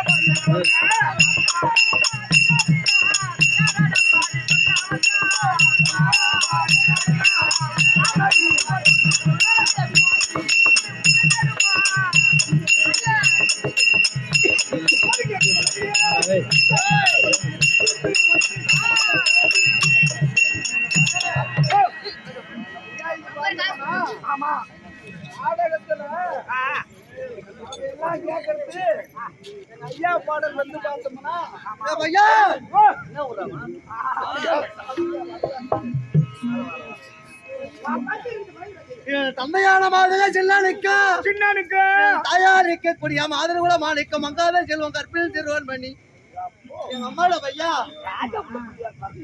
ஆமா நாடகத்துல எல்லாம் கேட்கறது எங்க ஐயா பாடல் வந்து பார்த்தோம்னா ஐயா ஓ, என்ன விடுறாமா என் தந்தையான செல்லானுக்கும் சின்னனுக்கு. தாயார் இருக்கக்கூடிய மாதிரகுல மாணிக்கம் மங்காத செல்வம் கற்பில் திருவன் பண்ணி எங்க அம்மாவோட பையா?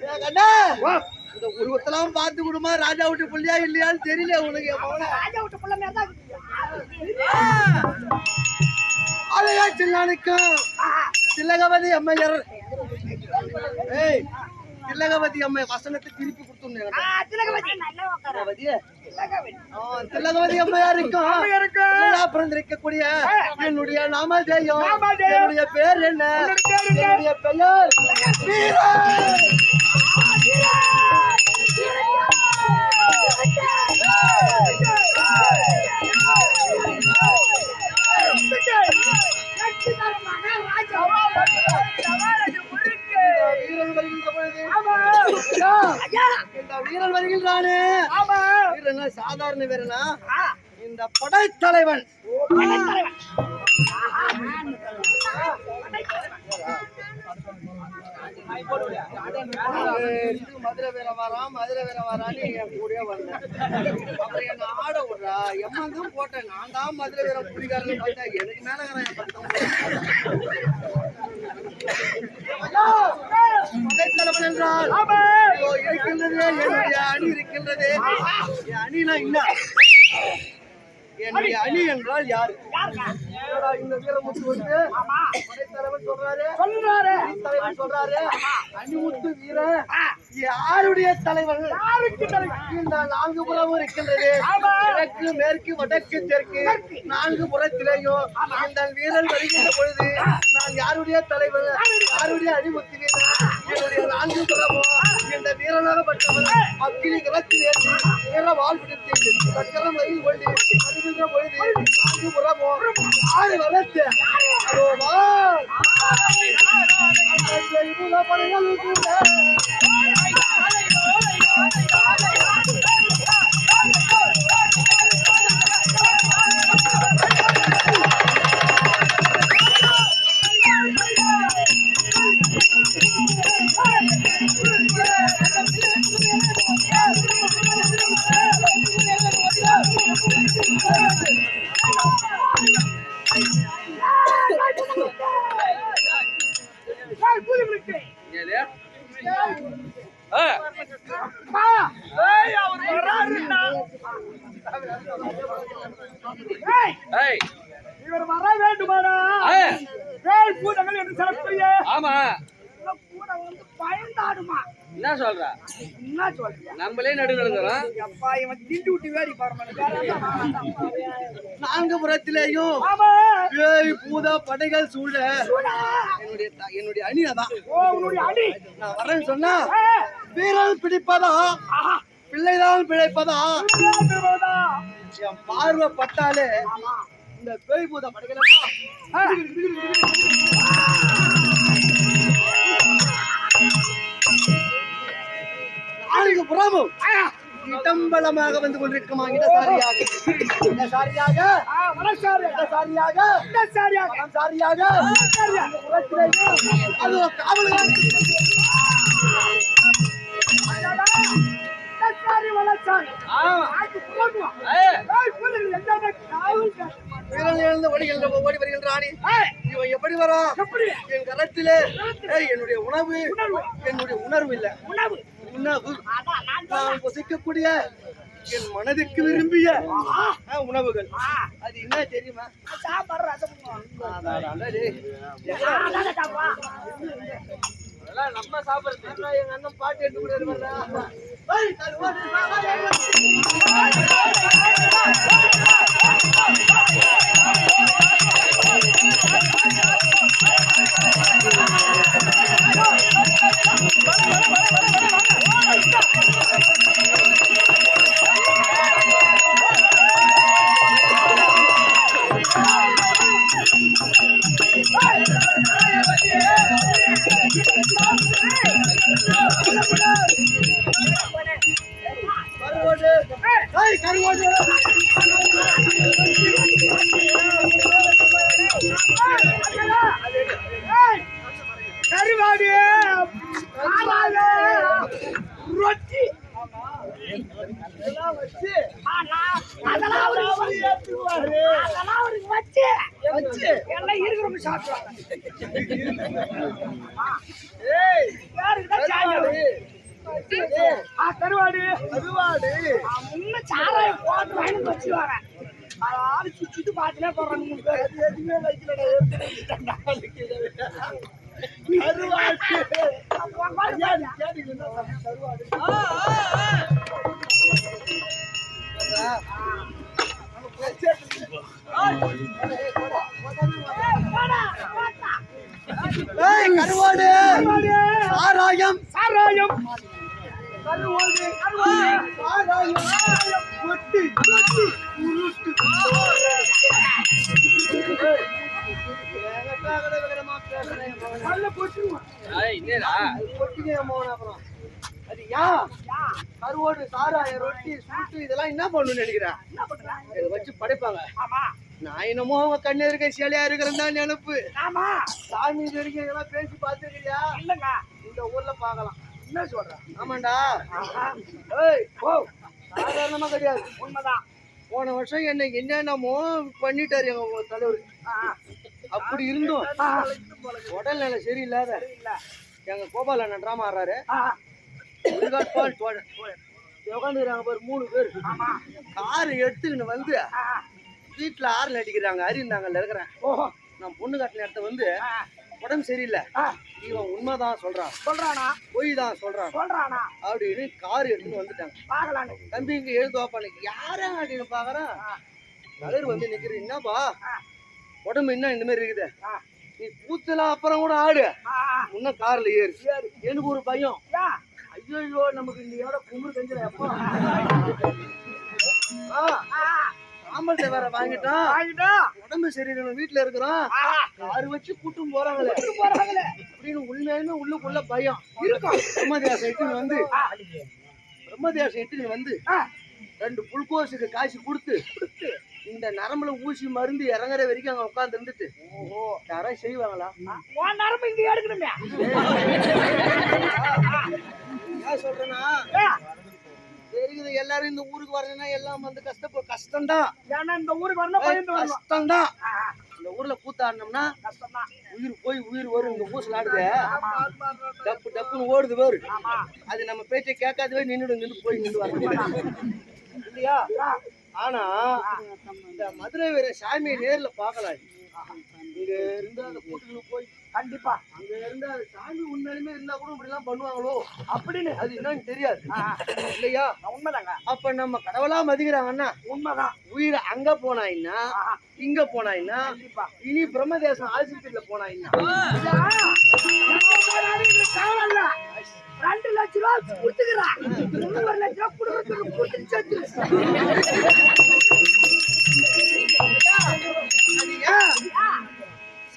ஏ கண்ணா! இந்த உருவத்தெல்லாம் பார்த்து கொடுமா ராஜா விட்டு புள்ளியா இல்லையான்னு தெரியல உனக்கு. ராஜா விட்ட பிள்ளை மாதிரி தான் அழகா செல்லானுக்கும் திலகவதி அம்மையர். ஏய் திலகவதி அம்மை வசனத்தை திருப்பி கொடுத்துருந்தேன் திலகவதி. அம்மையாருக்கும் பிறந்திருக்கக்கூடிய என்னுடைய நாமதேயம். என்னுடைய பேர் என்ன? என்னுடைய பெயர் வீரன். இந்த வீரன் வருகின்றானே வீரனா சாதாரண வீரனா? இந்த படைத்தலைவன். மதுரை வீர வரான் மதுரை வீர வரான்னு என் கூடயே வந்தேன். அப்புறம் என்ன ஆட விடுறா எம்மங்கும் போட்டேன். நான் தான் மதுரை வீர புலிகாரன்னு பார்த்தா எனக்கு மேல படைத்தலைவன் என்றால் இருக்கின்றது என்னுடைய அணி இருக்கின்றது. என் அணினா என்ன? என்னுடைய அணி என்றால் யாரு? இந்த வீரமுத்து வந்து படைத்தலைவன் சொல்றாரு. சொல்றாரு. தலைவன் சொல்றாரு. அணிமுத்து வீரன் யாருடைய தலைவன் யாருக்கு தலைவன் இந்த நான்கு புறமும் இருக்கின்றது. கிழக்கு மேற்கு வடக்கு தெற்கு. நான்கு புறத்திலேயும் இந்த வீரன் வருகின்ற பொழுது நான் யாருடைய தலைவன் யாருடைய அணிமுத்து வீரன் என்னுடைய நான்கு புறமும் இந்த வீரனாகப்பட்டவன் அக்கினி கிளச்சி ஏற்றி வீர வாழ் பிடித்து சக்கரம் வயில் கொண்டு வருகின்ற பொழுது நான்கு புறமும் யாரு வளர்த்து. அதோ இவர் வர வேண்டுமானா வேல் பூதங்கள் என்று சொல்லக்கூடிய ஆமா. பூதம் வந்து பயந்தாடுமா? என்ன சொல்ற? என்ன சொல்றியா நம்மளே நடுங்கிறோம் அப்பா இவன் திண்டு விட்டு வேடி பாருங்க நான்கு புறத்திலேயும் ஆமா. ஏய் பூதா படைகள் சூழ. என்னுடைய என்னுடைய அணி அதான் ஓ உன்னுடைய அடி நான் வரேன்னு சொன்னா ஏ, வீரன் பிடிப்பதா? பிள்ளைதான் பிழைப்பதா. என் பார்வை பட்டாலே ஆமா. இந்த பேய் பூத படைகள் எல்லாம் நான்கு புறமும் இடம்பலமாக வந்து கொண்டிருக்குமா? இடசாரியாக இடசாரியாக இடசாரியாக சாரியாக. இடசாரியாக சாரியாக. புறத்திலேயும் அது ஒரு காவல்காரன் சாரி வளர்ச்சாரி ஆமா ஆக்கு போடுவா ஏய், ஏய் புலிகள் எல்லாமே எழுந்து ஓடுகின்ற ஓடி வருகின்றானே இவன் எப்படி வரான் எப்படி என் கரத்திலே ஏய், என்னுடைய உணவு உணர்வு என்னுடைய உணர்வு இல்ல உணவு உணவு நான் புசிக்கக்கூடிய என் மனதுக்கு விரும்பிய உணவுகள் அது என்ன தெரியுமா சாப்பாடு ரசம் நம்ம சாப்பிடுறது எங்க அண்ணன் பாட்டு எடுத்து கூட இதெல்லாம் வச்சு அதெல்லாம் அவரு ஏத்துக்குவாரு. அதெல்லாம் அவருக்கு வச்சு வச்சு எல்லாம் இருக்கிறவங்க சாப்பிடுவாங்க ஏய் யாருக்கு தான் சாப்பிடுவாரு ஆ. கருவாடு கருவாடு முன்ன சாராயம் போட்டு வாங்கி மூணு பேர் எதுவுமே வைக்கலடா கருவாடு கருவாடு. சாராயம். சாராயம். கருவாடு. சாராயம் கொட்டி கொட்டி உருட்டு ஏய், என்னடா கொட்டிங்க அப்புறம். ஏன் கருவாடு சாராயம் ரொட்டி சுட்டு இதெல்லாம் என்ன பண்ணணும்னு நினைக்கிறேன் இதை வச்சு படைப்பாங்க. ஆமா. நான் என்னமோ அவங்க கண்ணு இருக்க சிலையா இருக்கிறேன் தான் நினைப்பு. ஆமா. சாமி வரைக்கும் இதெல்லாம் பேசி பார்த்துருக்கியா இல்லங்க. இந்த ஊர்ல பார்க்கலாம். என்ன சொல்ற? ஆமாண்டா. ஏய் ஓ சாதாரணமா கிடையாது. உண்மைதான். போன வருஷம் என்ன என்னென்னமோ பண்ணிட்டாரு எங்க தலைவர். அப்படி இருந்தோம். உடல்நிலை சரியில்லாத எங்க கோபால் அண்ணன் ட்ராமா ஆடுறாரு. உட்காந்துக்கிறாங்க பாரு மூணு பேர். கார் எடுத்துக்கின்னு வந்து. வீட்டுல ஆறுல அடிக்கிறாங்க. அரியந்தாங்கல்ல இருக்கிறேன். ஓஹோ. நான் பொண்ணு கட்டின இடத்த வந்து. உடம்பு சரியில்லை. இவன் உண்மைதான் சொல்றான். சொல்றானா? பொய் தான் சொல்றான். சொல்றானா? அப்படின்னு கார் எடுத்துன்னு வந்துட்டாங்க. பாக்கலான்னு தம்பி இங்க எழுதுவாப்பானுக்கு யாரா அப்படின்னு பாக்குறான் தலைவர் வந்து நிக்கிறது என்னப்பா? உடம்பு என்ன இந்த மாதிரி இருக்குது. நீ பூத்தலாம் அப்புறம் கூட ஆடு. இன்னும் கார்ல ஏறு. எனக்கு ஒரு பையன். ஐயோ நமக்கு இந்த இடம் குமுறு கஞ்சில எப்போ. ஆம்பளத்தை வேற வாங்கிட்டான் வாங்கிட்டா. உடம்பு சரியில்லை வீட்டுல இருக்கிறோம். கார் வச்சு கூட்டும் போறாங்களே போறாங்களே. அப்படின்னு உண்மையாலுமே உள்ளுக்குள்ள பயம் இருக்கும். பிரம்மதேசம் இட்டுன்னு வந்து ஆ. பிரம்மதேசம் இட்டுன்னு வந்து. ரெண்டு புல்கோஸுக்கு காசு கொடுத்து இந்த நரம்புல ஊசி மருந்து இறங்குற வரைக்கும் அங்க உட்கார்ந்து இருந்துட்டு யாராவது செய்வாங்களா நரம்பு இங்க எடுக்கணுமே. சொல்றேன்னா தெரியுது எல்லாரும் இந்த ஊருக்கு வரணும்னா எல்லாம் வந்து கஷ்டப்ப கஷ்டம்தான் ஏன்னா இந்த ஊருக்கு வரணும். கஷ்டம்தான். இந்த ஊர்ல கூத்தாடினோம்னா. உயிர் போய் உயிர் வரும் இந்த ஊசல் ஆடுது. டப்பு டப்புன்னு ஓடுது பாரு ஆமா. அது நம்ம பேச்சை கேட்காதவே நின்னுடு நின்று போய் நின்று வரணும் இல்லையா ஆனா இந்த மதுரை வீர சாமியை நேர்ல பார்க்கலாம் இங்க இருந்து அந்த கூட்டுக்கு போய் கண்டிப்பா அங்க இருந்து அந்த சாமி உண்மையிலுமே இருந்தா கூட இப்படி எல்லாம் பண்ணுவாங்களோ அப்படின்னு அது என்னன்னு தெரியாது. இல்லையா உண்மைதாங்க அப்ப நம்ம கடவுளா மதிக்கிறாங்கன்னா உண்மைதான் உயிர் அங்க போனா என்ன ஆஹா. இங்க போனா என்ன கண்டிப்பா இனி பிரம்மதேசம் ஆசிரியர்ல போனா என்ன ஐயா, எங்க போனாலும் எங்களுக்கு கவலை இல்ல. ரெண்டு லட்ச ரூபா கொடுத்துக்கிறேன் ஒரு லட்ச ரூபா கொடுக்கறதுக்கு கொடுத்துட்டு. அது?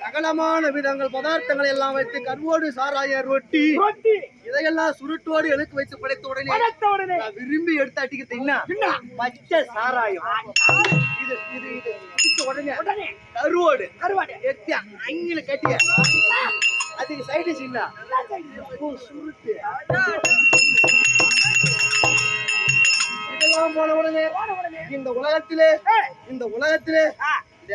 சகலமான விதங்கள் பதார்த்தங்களை எல்லாம் வைத்து கருவோடு சாராய ரொட்டி. ரொட்டி. இதையெல்லாம் சுருட்டோடு எனக்கு வைத்து படைத்த உடனே படைத்த உடனே. நான் விரும்பி எடுத்து என்ன? பச்சை சாராயம். இது இது இது. உடனே கருவோடு. கருவாடு. அங்கில கட்டிய? அதுக்கு சைடு இல்ல சுருட்டு. இதெல்லாம் போன உடனே இந்த உலகத்திலே இந்த உலகத்திலே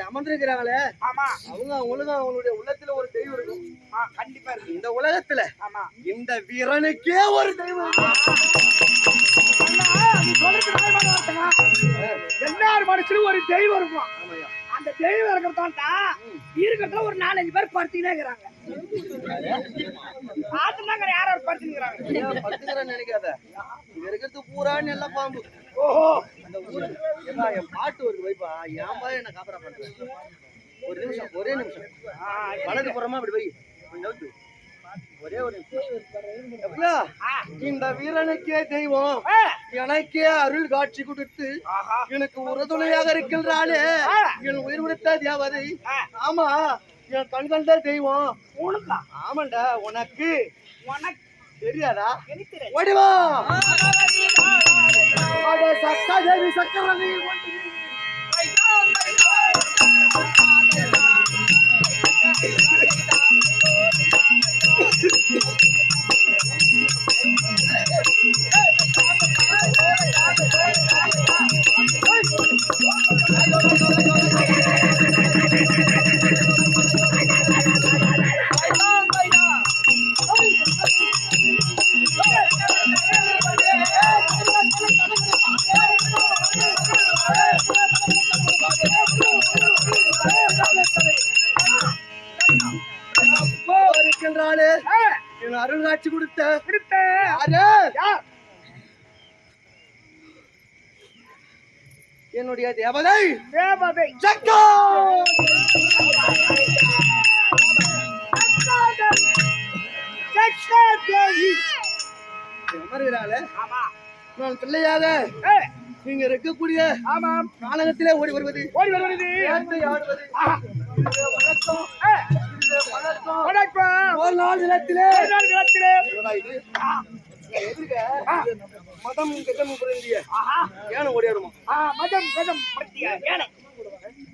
அமர்ந்திருக்கிறாங்களே. ஆமா. அவங்க அவங்களுக்கு அவங்களுடைய உள்ளத்துல ஒரு தெய்வம் இருக்கும் கண்டிப்பா இருக்கு. இந்த உலகத்துல ஆமா. இந்த வீரனுக்கே ஒரு தெய்வம். எல்லார் மனசுலயும் ஒரு தெய்வம் இருக்கும். ஆமாய்யா. அந்த தெய்வம் இருக்கிறதாண்டா இருக்கிறதுல ஒரு நாலஞ்சு பேர் படுத்தினே இருக்கிறாங்க. பார்த்துனாங்க யார் யார் படுத்துக்கிறாங்க நினைக்காத. இங்க இருக்கிறது பூரா நல்ல பாம்பு. ஓஹோ. அந்த ஊரு என் பாட்டு ஒரு வைப்பா? என் பாய் என்ன காப்பரா பண்றேன் ஒரு நிமிஷம் ஒரே நிமிஷம். வலது புறமா அப்படி கொஞ்சம் நவுத்து. ஒரே ஒரு நிமிஷம் ஐயா, இந்த வீரனுக்கே தெய்வம். எனக்கே அருள் காட்சி கொடுத்து எனக்கு உறுதுணையாக இருக்கின்றாளே. என் உயிர் கொடுத்த தேவதை. ஆமா என் கண் கண்ட தெய்வம். உனக்கா? ஆமாண்டா உனக்கு. உனக்கு. தெரியாதா? எனக்கு ஓடிவா. அட Hey! என்னுடைய தேவதை தேவதை. ஆமா. நான் பிள்ளையாக நீங்க இருக்கக்கூடிய ஆமாம் காலகத்திலே ஓடி வருவது. ஓடி வருவது. ஆடுவது. வணக்கம். ஒரு நாள் நிலத்திலே ஒரு நாள் நிலத்திலே. மதம். ஏன ஆ, மதம் கதம்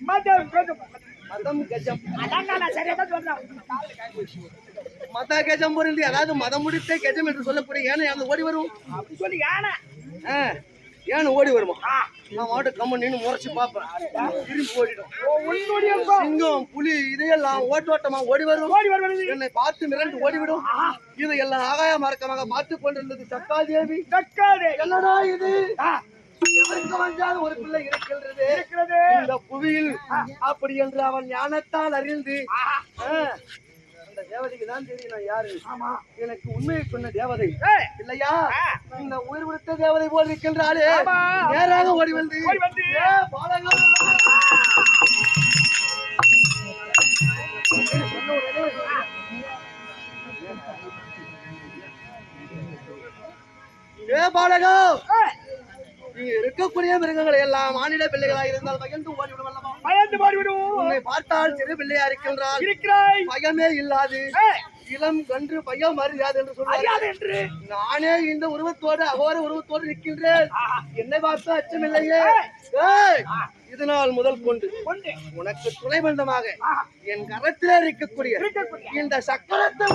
மதம் கதம் மதம் கஜம் அதாங்க நான் சரியா தான் சொல்றேன். மத கஜம் புரிந்தி அதாவது மதம் முடித்த கஜம் என்று சொல்லக்கூடிய ஏன? அந்த ஓடி வரும். அப்படி சொல்லி யானை ஏன்னு ஓடி வருமா? நான் மாட்டு கம்மன் நின்று முறைச்சு பார்ப்பேன். திரும்பி ஓடிடும். சிங்கம் புலி இதையெல்லாம் ஓட்டோட்டமா ஓடி வரும். ஓடி வருவது என்னை பார்த்து மிரண்டு ஓடிவிடும். ஆஹா. இது எல்லாம் ஆகாய மார்க்கமாக பார்த்து கொண்டிருந்தது சக்காதேவி தக்காதே என்னடா இது? ஒரு பிள்ளை இருக்கின்றது இருக்கிறது. இந்த புவியில் அப்படி என்று அவன் ஞானத்தால் அறிந்து தேவதைக்கு தான் தெரியும் நான் யாரு ஆமா எனக்கு உண்மையை சொன்ன தேவதை இல்லையா. இந்த உயிர் கொடுத்த தேவதை போல் இருக்கின்றாளே ஆமா. நேராக ஓடி வந்து. ஏ, பாலகா. இருக்கக்கூடிய மிருகங்களை எல்லாம் மானிட பிள்ளைகளா இருந்தால் மகிழ்ந்து ஓடிவிடும் அல்லவா பயந்து மாறிவிடும் உன்னை பார்த்தால் சிறு பிள்ளையா இருக்கின்றால் இருக்கிறாய். பயமே இல்லாது. இளம் கன்று பையம் அறியாது என்று சொல்வார் என்று. நானே இந்த உருவத்தோடு அகோர உருவத்தோடு ஆஹா. என்னை பார்த்து அச்சமில்லையே இதனால் முதல் கொண்டு. உனக்கு துணை பந்தமாக. என் கரத்திலே இருக்கக்கூடிய இந்த சக்கரத்தை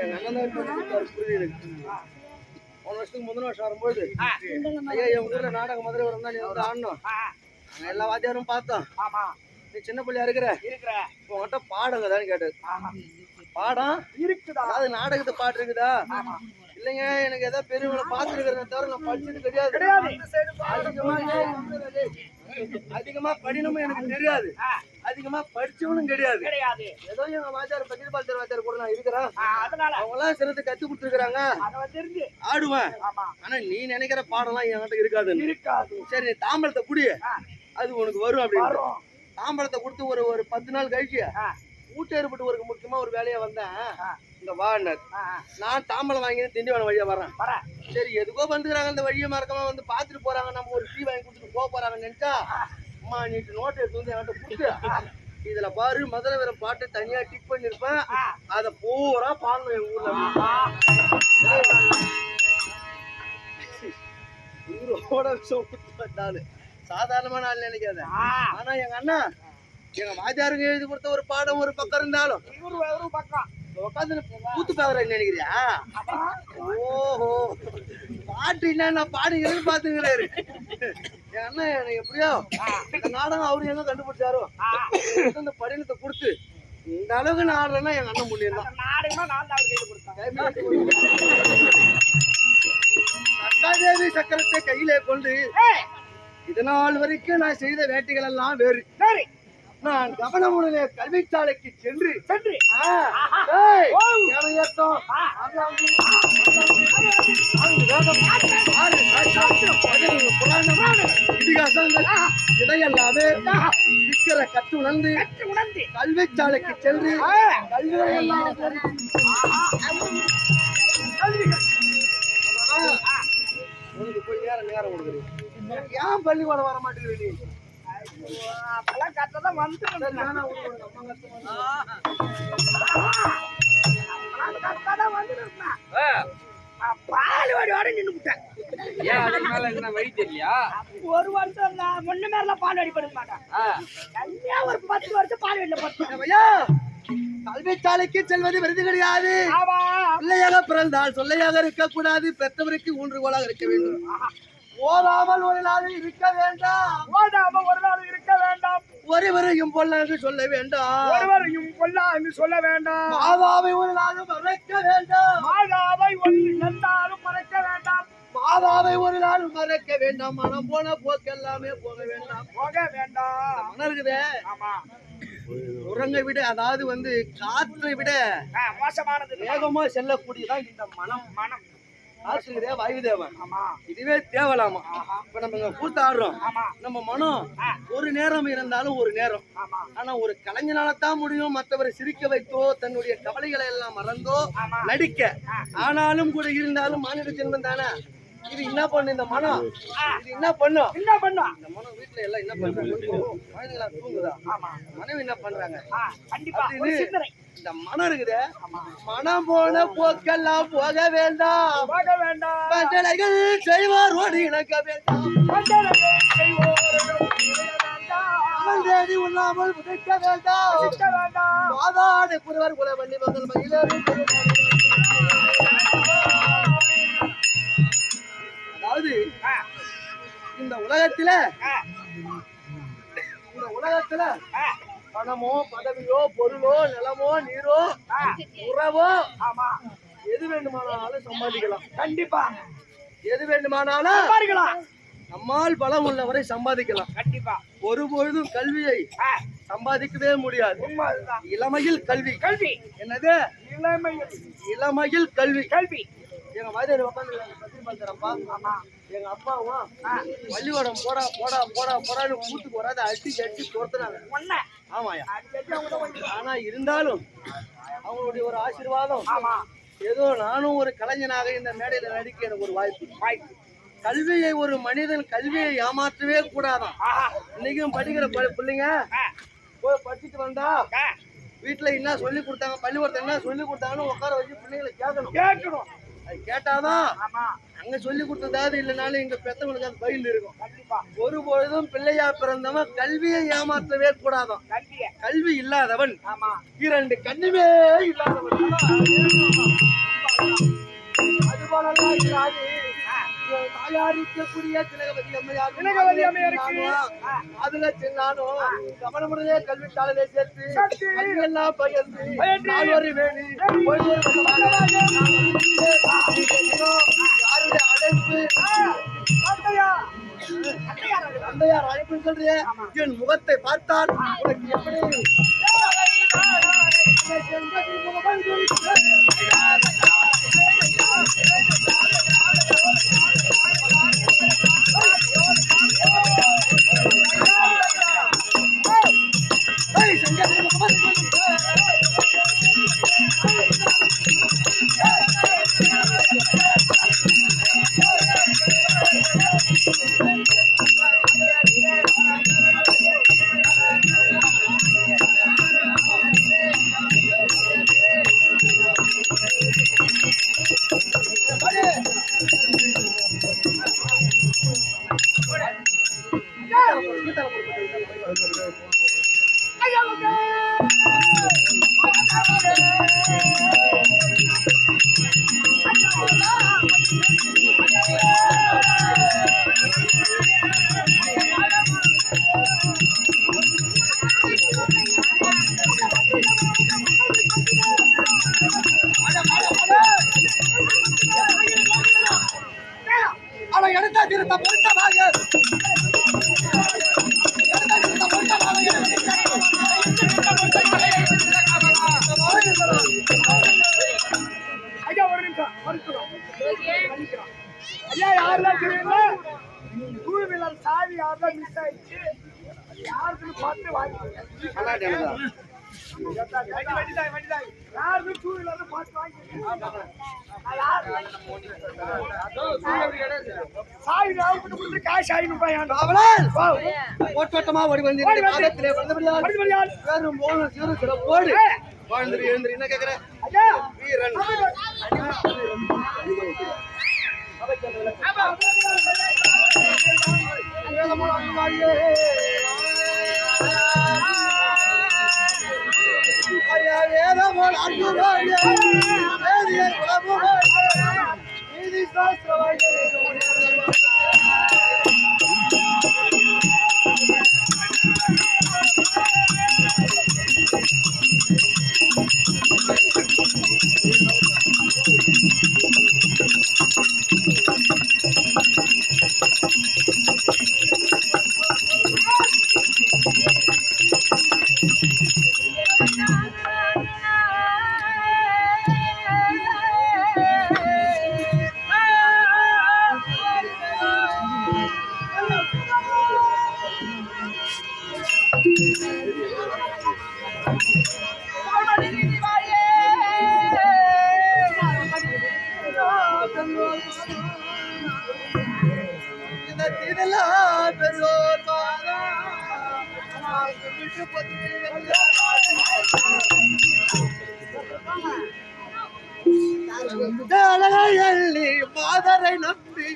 எங்க அண்ணன் தான். போன வருஷத்துக்கு முந்தின வருஷம் வரும்போது ஐயா என் ஊர்ல நாடக மதுரை வந்தா நீ வந்து ஆடணும். எல்லா வாத்தியாரும் பார்த்தோம். நீ சின்ன பிள்ளையா இருக்கிற? இருக்கிற. உங்ககிட்ட பாடுங்க தான் கேட்டது. பாடம்? இருக்குதா? அதாவது நாடகத்தை பாட்டு இருக்குதா. இல்லைங்க எனக்கு ஏதாவது பெரியவங்களை பார்த்துருக்கிறத தவிர நான் படிச்சது கிடையாது. கிடையாது. அதிகமா படினமும் எனக்கு தெரியாது. அதிகமா படிச்சவனும் கிடையாது. கிடையாது. ஏதோ எங்க வாத்தியார் பகிர்பால் தெரு வாத்தியார் கூட நான் இருக்கிறேன். அதனால. அவங்க எல்லாம் சிறந்து கத்து கொடுத்துருக்காங்க அதை தெரிஞ்சு. ஆடுவேன். ஆமா. ஆனா நீ நினைக்கிற பாடம்லாம் என்கிட்ட இருக்காது இருக்காது. சரி நீ தாம்பழத்தை குடி. அது உனக்கு வரும் அப்படின்னு. தாம்பழத்தை கொடுத்து ஒரு ஒரு பத்து நாள் கழிச்சு ஊட்டேற்பட்டு ஒரு முக்கியமா ஒரு வேலையா வந்தேன். இந்த வாடினார் நான் தாம்பழம் வாங்கி திண்டிவனம் வழியா வரேன். வர சரி எதுக்கோ வந்துக்கிறாங்க இந்த வழியை மறக்காம வந்து பார்த்துட்டு போறாங்க. நம்ம ஒரு டீ வாங்கி கொடுத்துட்டு போக போறாங்கன்னு நினைச்சா அம்மா நீட்டு நோட்டை எடுத்து வந்து என்கிட்ட கொடுத்து இதுல பாரு வேற பாட்டு தனியா டிக் பண்ணிருப்பேன். அத பூரா பாடணும் எங்க ஊர்ல. உயிரோட வந்தாலு சாதாரணமான ஆள் நினைக்காத. ஆனா எங்க அண்ணா எங்க வாத்தியாருங்க எழுதி கொடுத்த ஒரு பாடம் ஒரு பக்கம் இருந்தாலும். பக்கம். உட்காந்து கூத்து பாக்குறேன்னு நினைக்கிறியா. ஓஹோ. பாட்டு என்ன நான் பாடி என் அண்ணன் எனக்கு எப்படியோ இந்த நாடகம் அவரு எங்க கண்டுபிடிச்சாரோ? ஆ, இந்த படினத்தை கொடுத்து இந்த அளவுக்கு நான் ஆடுறேன்னா எங்க அண்ணன் அந்த அக்காதேவி சக்கரத்தை கையிலே கொண்டு இதனால் வரைக்கும் நான் செய்த வேட்டைகள் எல்லாம் வேறு. நான் கவனமுடனே கல்விச்சாலைக்கு சென்று சென்று. இதையெல்லாமே சிக்கர கற்று உணர்ந்து உணர்ந்து. கல்விச்சாலைக்கு சென்று. உனக்கு போய் நேரம் நேரம் கொடுக்குறீங்க ஏன் பள்ளிக்கூடம் வர மாட்டேங்கிறீ நீ? ஐயோ, அப்பெல்லாம் கஷ்டமா கரெக்டாதான் வந்துட்டு பால் என்ன வழி தெரியலையா? ஒரு வருஷம் நான் முன்ன பால் வாடி படுக்க மாட்டேன் கல்யாணம் ஒரு பத்து வருஷம் பால் படுத்தேன் ஐயா. கல்விச்சாலைக்கு செல்வது விருது கிடையாது. ஆமா. பிள்ளையாக பிறந்தால் சொல்லையாக இருக்கக்கூடாது. பெற்றவருக்கு ஊன்றுகோலாக இருக்க வேண்டும். ஓதாமல் ஒரு நாள் இருக்க வேண்டாம். ஓதாம ஒரு நாள் இருக்க வேண்டாம். ஒருவரையும் பொல்லாது சொல்ல வேண்டாம். ஒருவரையும் கொல்லா என்று சொல்ல வேண்டாம். மாதாவை ஒரு நாளும் மறைக்க வேண்டாம். மாதாவை ஒன்று நந்தாலும் மறைக்க வேண்டாம். மாதாவை ஒரு நாள் மறக்க வேண்டாம். மனம் போன போக்கெல்லாமே போக வேண்டாம். போக வேண்டாம். மனம் இருக்குதே ஆமா. உரங்கை விட அதாவது வந்து காற்றை விட மோசமானது வேகமா செல்லக்கூடியதான் இந்த மனம். மனம். காற்றுகிறே வாயுதேவன். ஆமா. இதுவே தேவலாமா? இப்ப நம்ம இங்க கூத்தாடுறோம் ஆமா. நம்ம மனம் ஒரு நேரம் இருந்தாலும் ஒரு நேரம். ஆனா ஒரு கலைஞனால தான் முடியும். மற்றவரை சிரிக்க வைத்தோ தன்னுடைய கவலைகளை எல்லாம் மறந்தோ. நடிக்க. ஆனாலும் கூட இருந்தாலும் மாநில ஜென்மம் தானே? இது என்ன பண்ணு இந்த மனம்? இது என்ன பண்ணும் என்ன பண்ணும் இந்த மனம் வீட்டுல எல்லாம் என்ன பண்றாங்க? குழந்தைங்களா தூங்குதா? ஆமா. மனைவி என்ன பண்றாங்க? கண்டிப்பா. இந்த மனம் இருக்குதே. மனம் போன போக்கெல்லாம் போக வேண்டாம். போக வேண்டாம். பஞ்சனைகள் செய்வார் ஓடி இழக்க வேண்டாம். தேடி உண்ணாமல் புதைக்க வேண்டாம். மாதாடு புறவர் குல வள்ளி மகள் மயிலேறும் அதாவது இந்த உலகத்துல இந்த உலகத்துல பணமோ பதவியோ பொருளோ நிலமோ நீரோ. உறவோ ஆமா எது வேண்டுமானாலும் சம்பாதிக்கலாம். கண்டிப்பா. எது வேண்டுமானாலும் பாருங்களா நம்மால் பலம் உள்ளவரை சம்பாதிக்கலாம். கண்டிப்பா. ஒருபொழுதும் கல்வியை சம்பாதிக்கவே முடியாது. இளமையில் கல்வி. கல்வி. என்னது? இளமையில். இளமையில் கல்வி. கல்வி. எங்க மாதிரி உட்காந்து பத்தி பார்க்கிறப்பா. ஆமா. எங்க அப்பாவும் பள்ளிக்கூடம் போடா போடா போடா போடான்னு கூட்டுக்கு வராத அடிச்சு அடிச்சு துரத்துனாங்க ஆமாயா. ஆனா இருந்தாலும் அவங்களுடைய ஒரு ஆசீர்வாதம். ஆமா. ஏதோ நானும் ஒரு கலைஞனாக இந்த மேடையில நடிக்க எனக்கு ஒரு வாய்ப்பு. வாய்ப்பு. கல்வியை ஒரு மனிதன் கல்வியை ஏமாற்றவே கூடாதான். இன்னைக்கும் படிக்கிற பிள்ளைங்க போய் படிச்சுட்டு வந்தா வீட்டுல என்ன சொல்லி கொடுத்தாங்க பள்ளிக்கூடத்துல என்ன சொல்லி கொடுத்தாங்கன்னு உட்கார வச்சு பிள்ளைங்களை கேட்கணும். கேட்கணும். அது கேட்டாதான் ஆமா அங்க சொல்லி கொடுத்ததாவது இல்லைனாலும் எங்க பெத்தவங்களுக்கு அது பயில் இருக்கும். ஒரு பொழுதும் பிள்ளையா பிறந்தவன் கல்வியை ஏமாற்றவே கூடாதான். கல்வி இல்லாதவன் ஆமா. இரண்டு கண்ணுமே இல்லாதவன். அதுபோலலாம் இல்லாது என் தாயாரிக்கக்கூடிய திலகவதி அம்மையார் திலகவதி அம்மையாருக்கு. அதுல சென்னாலும் கவனமுறையே கல்வி சாலையை சேர்த்து பகிர்ந்து பயின்று. நால்வரி வேணி யாருடைய அழைப்பு? தந்தையார் அழைப்புன்னு சொல்றியே. என் முகத்தை பார்த்தால் உனக்கு எப்படி? பார்த்து யாருக்கு டூ வீலர் பார்த்து கொடுத்து காசு ஓட்டோட்டமா ஓடி வந்து வேறும் மூணு சிறு சிறு போடு. வாழ்ந்துரு எழுந்துரு என்ன கேக்குற? வீரன் ஐயா வேதமோல் அன்புவாயே வேதிய பெரியோர் பாதா விட்டு மாதரை நம்பி.